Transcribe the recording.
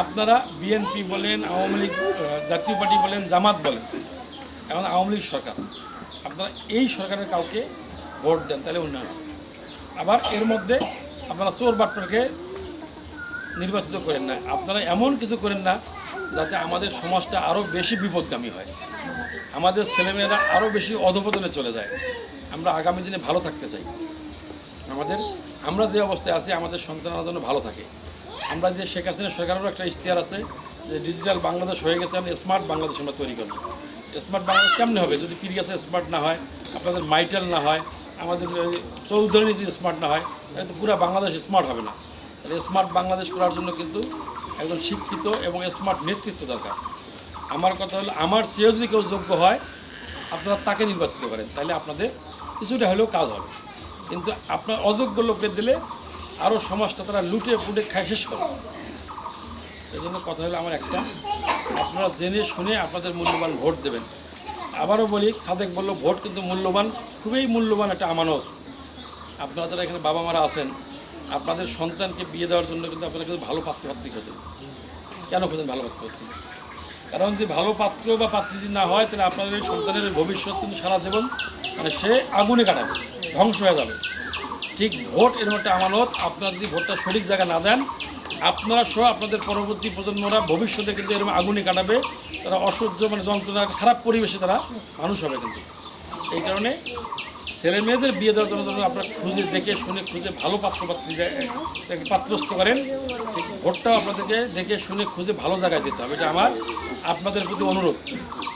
আপনারা বিএনপি বলেন, আওয়ামী লীগ জাতীয় পার্টি বলেন, জামাত বলেন এখন আওয়ামী লীগ সরকার, আপনারা এই সরকারের কাউকে ভোট দেন, তাহলে উন্নয়ন আবার এর মধ্যে আপনারা চোর বাট্টরকে নির্বাচিত করেন না। আপনারা এমন কিছু করেন না, যাতে আমাদের সমাজটা আরও বেশি বিপদগামী হয়। আমাদের ছেলেমেয়েরা আরও বেশি অধপতনে চলে যায়। আমরা আগামী দিনে ভালো থাকতে চাই। আমাদের, আমরা যে অবস্থায় আছি, আমাদের সন্তানরা যেন ভালো থাকে। আমরা যে শেখ হাসিনা সরকারেরও একটা ইশতেহার আছে যে ডিজিটাল বাংলাদেশ হয়ে গেছে, আমরা স্মার্ট বাংলাদেশ আমরা তৈরি করব। স্মার্ট বাংলাদেশ কেমনে হবে? যদি পিরিয়াসে স্মার্ট না হয়, আপনাদের মাইটেল না হয়, আমাদের চৌধুরী যদি স্মার্ট না হয়, তাহলে তো পুরো বাংলাদেশ স্মার্ট হবে না। তাহলে স্মার্ট বাংলাদেশ করার জন্য কিন্তু একজন শিক্ষিত এবং স্মার্ট নেতৃত্ব দরকার। আমার কথা হলো, আমার চেয়েও যদি কেউ যোগ্য হয়, আপনারা তাকে নির্বাচিত করেন, তাহলে আপনাদের কিছুটা হলেও কাজ হবে। কিন্তু আপনার অযোগ্য লোককে দিলে আরও সমাজটা তারা লুটে পুটে খাই শেষ করে। এই জন্য কথা হলো আমার একটা। আপনারা জেনে শুনে আপনাদের মূল্যবান ভোট দেবেন। আবারও বলি খাদেক বলল, ভোট কিন্তু মূল্যবান, খুবই মূল্যবান একটা আমানত। আপনারা যারা এখানে বাবা মারা আছেন, আপনাদের সন্তানকে বিয়ে দেওয়ার জন্য কিন্তু আপনারা কিন্তু ভালো পাত্রপাত্রী খোঁজেন। কেন খোঁজেন ভালো পাত্রপাত্রী? কারণ যে ভালো পাত্র বা পাত্রী যদি না হয়, তাহলে আপনাদের সন্তানের ভবিষ্যৎ কিন্তু সারা জীবন মানে সে আগুনে কাটাবে, ধ্বংস হয়ে যাবে। ঠিক ভোট এরকম একটা আমানত, আপনারা যদি ভোটটা সঠিক জায়গায় না দেন, আপনারা সহ আপনাদের পরবর্তী প্রজন্মরা ভবিষ্যতে কিন্তু এরকম আগুনে কাটাবে, তারা অসহ্য মানে যন্ত্রণা খারাপ পরিবেশে তারা মানুষ হবে কিন্তু। এই কারণে ছেলে মেয়েদের বিয়ে দেওয়ার জন্য আপনারা খুঁজে দেখে শুনে খুঁজে ভালো পাত্র পাত্রী পাত্রস্থ করেন, ঠিক ভোটটাও আপনাদেরকে দেখে শুনে খুঁজে ভালো জায়গায় দিতে হবে, এটা আমার, আপনাদের প্রতি অনুরোধ।